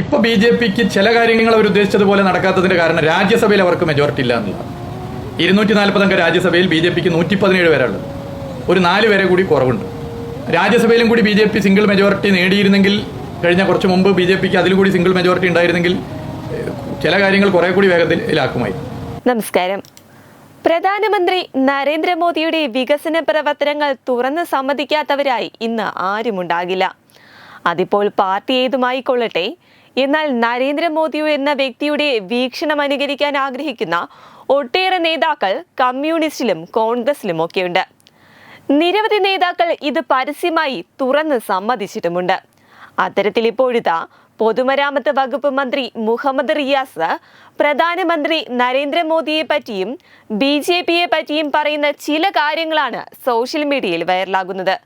ഇപ്പൊ B J പിക്ക് ചില കാര്യങ്ങൾ അവർ ഉദ്ദേശിച്ചതുപോലെ നടക്കാത്തതിന്റെ കാരണം രാജ്യസഭയിൽ അവർക്ക് മെജോറിറ്റി ഇല്ല എന്നുള്ളതാണ്. ഇരുന്നൂറ്റി നാൽപ്പതംഗ രാജ്യസഭയിൽ ബി ജെ പിക്ക് നൂറ്റി പതിനേഴ് പേരുള്ളത് ഒരു നാല് പേരെ കൂടി കുറവുണ്ട്. രാജ്യസഭയിലും കൂടി B J P single majority നേടിയിരുന്നെങ്കിൽ കഴിഞ്ഞ കുറച്ച് മുമ്പ് ബി ജെ പിക്ക് അതിലും കൂടി സിംഗിൾ മെജോറിറ്റി ഉണ്ടായിരുന്നെങ്കിൽ ചില കാര്യങ്ങൾ കുറെ കൂടി വേഗത്തിലാക്കുമായി നമസ്കാരം. പ്രധാനമന്ത്രി നരേന്ദ്രമോദിയുടെ വികസന പ്രവർത്തനങ്ങൾ തുറന്ന് സമ്മതിക്കാത്തവരായി ഇന്ന് ആരുമുണ്ടാകില്ല. അതിപ്പോൾ പാർട്ടി ഏതുമായിക്കൊള്ളട്ടെ എന്നാൽ നരേന്ദ്രമോദി എന്ന വ്യക്തിയുടെ വീക്ഷണം അനുകരിക്കാൻ ആഗ്രഹിക്കുന്ന ഒട്ടേറെ നേതാക്കൾ കമ്മ്യൂണിസ്റ്റിലും കോൺഗ്രസിലും ഒക്കെയുണ്ട്. നിരവധി നേതാക്കൾ ഇത് പരസ്യമായി തുറന്ന് സമ്മതിച്ചിട്ടുമുണ്ട്. അത്തരത്തിൽ ഇപ്പോഴിതാ പൊതുമരാമത്ത് വകുപ്പ് മന്ത്രി മുഹമ്മദ് റിയാസ് പ്രധാനമന്ത്രി നരേന്ദ്രമോദിയെ പറ്റിയും ബി ജെ പിയെ പറ്റിയും പറയുന്ന ചില കാര്യങ്ങളാണ് സോഷ്യൽ മീഡിയയിൽ വൈറലാകുന്നത്.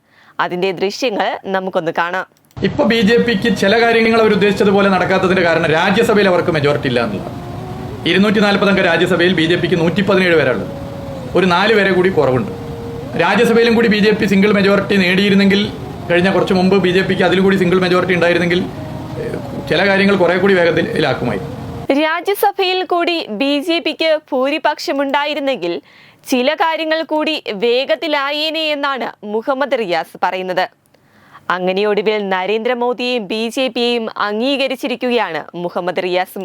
അതിന്റെ ദൃശ്യങ്ങൾ നമുക്കൊന്ന് കാണാം. ഇപ്പൊ ബി ജെ പിക്ക് ചില കാര്യങ്ങൾ അവർ ഉദ്ദേശിച്ചതുപോലെ നടക്കാത്തതിന്റെ കാരണം രാജ്യസഭയിൽ അവർക്ക് മെജോറിറ്റി ഇല്ല എന്നുള്ളതാണ്. ഇരുന്നൂറ്റി നാൽപ്പതംഗ രാജ്യസഭയിൽ ബി ജെ പിക്ക് നൂറ്റി പതിനേഴ് പേരുള്ളത് ഒരു നാല് പേരെ കൂടി കുറവുണ്ട്. രാജ്യസഭയിലും കൂടി B J P single majority നേടിയിരുന്നെങ്കിൽ കഴിഞ്ഞ കുറച്ച് മുമ്പ് ബി ജെ പിക്ക് അതിൽ കൂടി സിംഗിൾ മെജോറിറ്റി ഉണ്ടായിരുന്നെങ്കിൽ ചില കാര്യങ്ങൾ കുറെ കൂടി വേഗത്തിലാക്കുമായി. രാജ്യസഭയിൽ കൂടി ബി ജെ പിക്ക് ഭൂരിപക്ഷമുണ്ടായിരുന്നെങ്കിൽ ചില കാര്യങ്ങൾ കൂടി വേഗത്തിലായേനെ എന്നാണ് മുഹമ്മദ് റിയാസ് പറയുന്നത്. അങ്ങനെ ഒടുവിൽ നരേന്ദ്രമോദിയെയും ബി ജെ പിയെയും അംഗീകരിച്ചിരിക്കുകയാണ് മുഹമ്മദ് റിയാസും.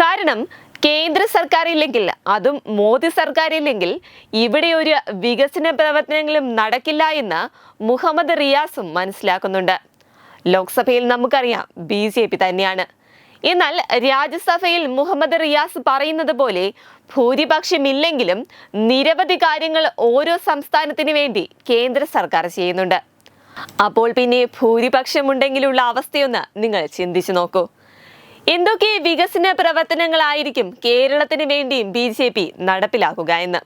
കാരണം കേന്ദ്ര സർക്കാർ ഇല്ലെങ്കിൽ അതും മോദി സർക്കാർ ഇല്ലെങ്കിൽ ഇവിടെ ഒരു വികസന പ്രവർത്തനങ്ങളും നടക്കില്ല എന്ന് മുഹമ്മദ് റിയാസും മനസ്സിലാക്കുന്നുണ്ട്. ലോക്സഭയിൽ നമുക്കറിയാം ബി ജെ പി തന്നെയാണ്. എന്നാൽ രാജ്യസഭയിൽ മുഹമ്മദ് റിയാസ് പറയുന്നത് പോലെ ഭൂരിപക്ഷമില്ലെങ്കിലും നിരവധി കാര്യങ്ങൾ ഓരോ സംസ്ഥാനത്തിന് വേണ്ടി കേന്ദ്ര സർക്കാർ ചെയ്യുന്നുണ്ട്. അപ്പോൾ പിന്നെ ഭൂരിപക്ഷമുണ്ടെങ്കിലുള്ള അവസ്ഥയൊന്ന് നിങ്ങൾ ചിന്തിച്ചു നോക്കൂ. എന്തൊക്കെ വികസന പ്രവർത്തനങ്ങളായിരിക്കും കേരളത്തിന് വേണ്ടിയും ബി ജെ പി നടപ്പിലാക്കുക എന്ന്?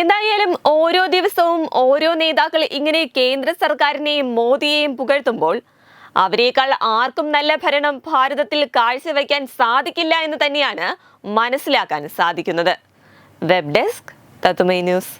എന്തായാലും ഓരോ ദിവസവും ഓരോ നേതാക്കൾ ഇങ്ങനെ കേന്ദ്ര സർക്കാരിനെയും മോദിയെയും പുകഴ്ത്തുമ്പോൾ അവരെക്കാൾ ആർക്കും നല്ല ഭരണം ഭാരതത്തിൽ കാഴ്ചവെക്കാൻ സാധിക്കില്ല എന്ന് തന്നെയാണ് മനസ്സിലാക്കാൻ സാധിക്കുന്നത്. വെബ് ഡെസ്ക് തത്തുമൈ ന്യൂസ്.